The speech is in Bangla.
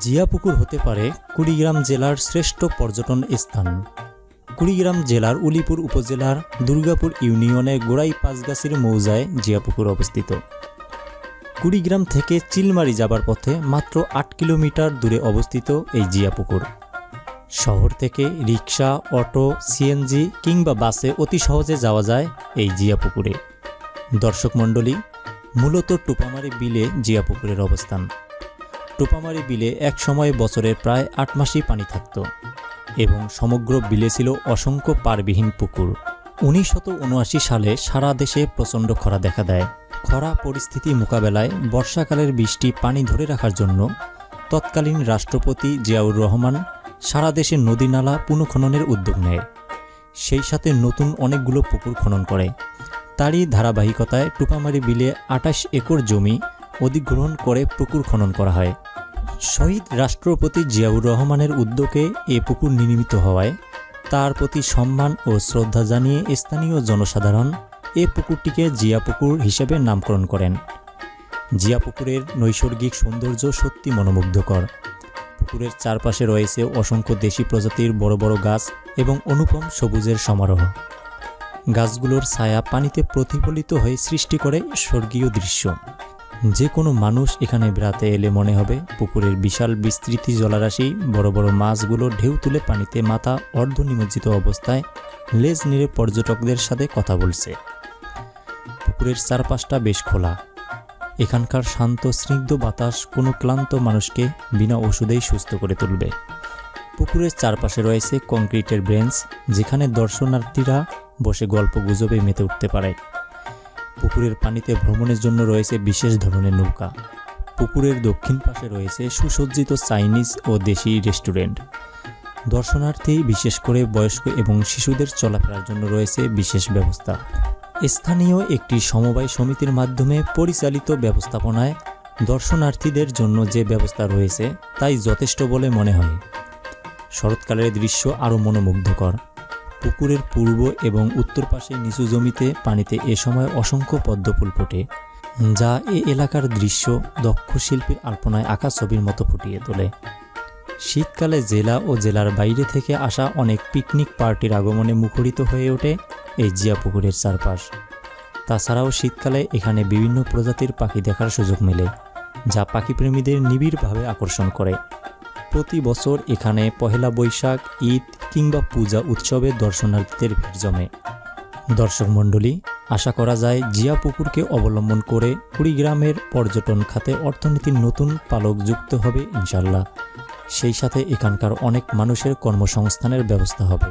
জিয়াপুকুর হতে পারে কুড়িগ্রাম জেলার শ্রেষ্ঠ পর্যটন স্থান। কুড়িগ্রাম জেলার উলিপুর উপজেলার দুর্গাপুর ইউনিয়নের গোড়াই পাঁচগাছির মৌজায় জিয়াপুকুর অবস্থিত। কুড়িগ্রাম থেকে চিলমারি যাবার পথে মাত্র আট কিলোমিটার দূরে অবস্থিত এই জিয়াপুকুর। শহর থেকে রিক্সা অটো, সিএনজি কিংবা বাসে অতি সহজে যাওয়া যায় এই জিয়াপুকুরে। দর্শক মণ্ডলী মূলত টুপামারি বিলে জিয়াপুকুরের অবস্থান। টোপামারি বিলে এক সময় বছরের প্রায় আট মাসই পানি থাকত এবং সমগ্র বিলে ছিল অসংখ্য পারবিহীন পুকুর। উনিশশত সালে সারা দেশে প্রচণ্ড খরা দেখা দেয়। খরা পরিস্থিতি মোকাবেলায় বর্ষাকালের বৃষ্টি পানি ধরে রাখার জন্য তৎকালীন রাষ্ট্রপতি জিয়াউর রহমান সারা দেশে নদী নালা পুনঃখননের উদ্যোগ নেয়। সেই সাথে নতুন অনেকগুলো পুকুর খনন করে। তারই ধারাবাহিকতায় টুপামারি বিলে আটাশ একর জমি অধিগ্রহণ করে পুকুর খনন করা হয়। শহীদ রাষ্ট্রপতি জিয়াউর রহমানের উদ্যোগে এ পুকুর নির্মিত হওয়ায় তার প্রতি সম্মান ও শ্রদ্ধা জানিয়ে স্থানীয় জনসাধারণ এ পুকুরটিকে জিয়া পুকুর হিসেবে নামকরণ করেন। জিয়া পুকুরের নৈসর্গিক সৌন্দর্য সত্যি মনোমুগ্ধকর। পুকুরের চারপাশে রয়েছে অসংখ্য দেশি প্রজাতির বড় বড় গাছ এবং অনুপম সবুজের সমারোহ। গাছগুলোর ছায়া পানিতে প্রতিফলিত হয়ে সৃষ্টি করে স্বর্গীয় দৃশ্য। যে কোনো মানুষ এখানে বেড়াতে এলে মনে হবে পুকুরের বিশাল বিস্তৃতি জলারাশি, বড় বড় মাছগুলো ঢেউ তুলে পানিতে মাথা অর্ধনিমজ্জিত অবস্থায় লেজ নেড়ে পর্যটকদের সাথে কথা বলছে। পুকুরের চারপাশটা বেশ খোলা। এখানকার শান্ত, স্নিগ্ধ বাতাস কোনো ক্লান্ত মানুষকে বিনা ওষুধেই সুস্থ করে তুলবে। পুকুরের চারপাশে রয়েছে কংক্রিটের বেঞ্চ যেখানে দর্শনার্থীরা বসে গল্প গুজবে মেতে উঠতে পারে। পুকুরের পানিতে ভ্রমণের জন্য রয়েছে বিশেষ ধরনের নৌকা। পুকুরের দক্ষিণ পাশে রয়েছে সুসজ্জিত চাইনিজ ও দেশি রেস্টুরেন্ট। দর্শনার্থী, বিশেষ করে বয়স্ক এবং শিশুদের চলাফেরার জন্য রয়েছে বিশেষ ব্যবস্থা। স্থানীয় একটি সমবায় সমিতির মাধ্যমে পরিচালিত ব্যবস্থাপনায় দর্শনার্থীদের জন্য যে ব্যবস্থা রয়েছে, তাই যথেষ্ট বলে মনে হয়। শরৎকালের দৃশ্য আরও মনোমুগ্ধকর। পুকুরের পূর্ব এবং উত্তর পাশে নিচু জমিতে পানিতে এ সময় অসংখ্য পদ্মফুল ফোটে, যা এ এলাকার দৃশ্য দক্ষ শিল্পীর আলপনায় আঁকা ছবির মতো ফুটিয়ে তোলে। শীতকালে জেলা ও জেলার বাইরে থেকে আসা অনেক পিকনিক পার্টির আগমনে মুখরিত হয়ে ওঠে এই জিয়া পুকুরের চারপাশ। তাছাড়াও শীতকালে এখানে বিভিন্ন প্রজাতির পাখি দেখার সুযোগ মেলে, যা পাখিপ্রেমীদের নিবিড়ভাবে আকর্ষণ করে। প্রতি বছর এখানে পহেলা বৈশাখ, ঈদ কিংবা পূজা উৎসবে দর্শনার্থীদের ভিড় জমে। দর্শক মণ্ডলী, আশা করা যায় জিয়া পুকুরকে অবলম্বন করে কুড়িগ্রামের পর্যটন খাতে অর্থনীতির নতুন পালক যুক্ত হবে ইনশাল্লাহ। সেই সাথে এখানকার অনেক মানুষের কর্মসংস্থানের ব্যবস্থা হবে।